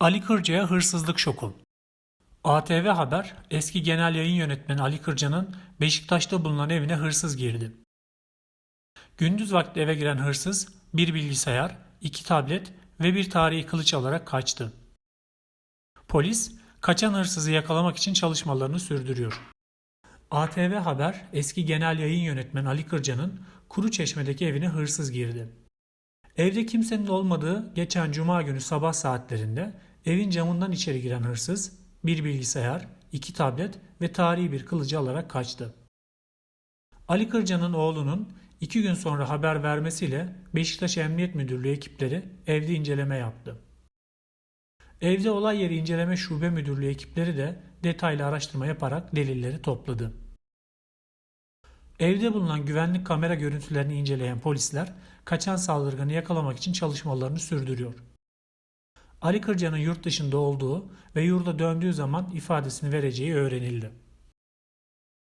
Ali Kırca'ya hırsızlık şoku. ATV Haber, eski genel yayın yönetmeni Ali Kırca'nın Beşiktaş'ta bulunan evine hırsız girdi. Gündüz vakti eve giren hırsız bir bilgisayar, iki tablet ve bir tarihi kılıç alarak kaçtı. Polis, kaçan hırsızı yakalamak için çalışmalarını sürdürüyor. ATV Haber, eski genel yayın yönetmeni Ali Kırca'nın Kuruçeşme'deki evine hırsız girdi. Evde kimsenin olmadığı geçen cuma günü sabah saatlerinde evin camından içeri giren hırsız bir bilgisayar, iki tablet ve tarihi bir kılıcı alarak kaçtı. Ali Kırca'nın oğlunun iki gün sonra haber vermesiyle Beşiktaş Emniyet Müdürlüğü ekipleri evde inceleme yaptı. Evde olay yeri inceleme şube müdürlüğü ekipleri de detaylı araştırma yaparak delilleri topladı. Evde bulunan güvenlik kamera görüntülerini inceleyen polisler kaçan saldırganı yakalamak için çalışmalarını sürdürüyor. Ali Kırca'nın yurt dışında olduğu ve yurda döndüğü zaman ifadesini vereceği öğrenildi.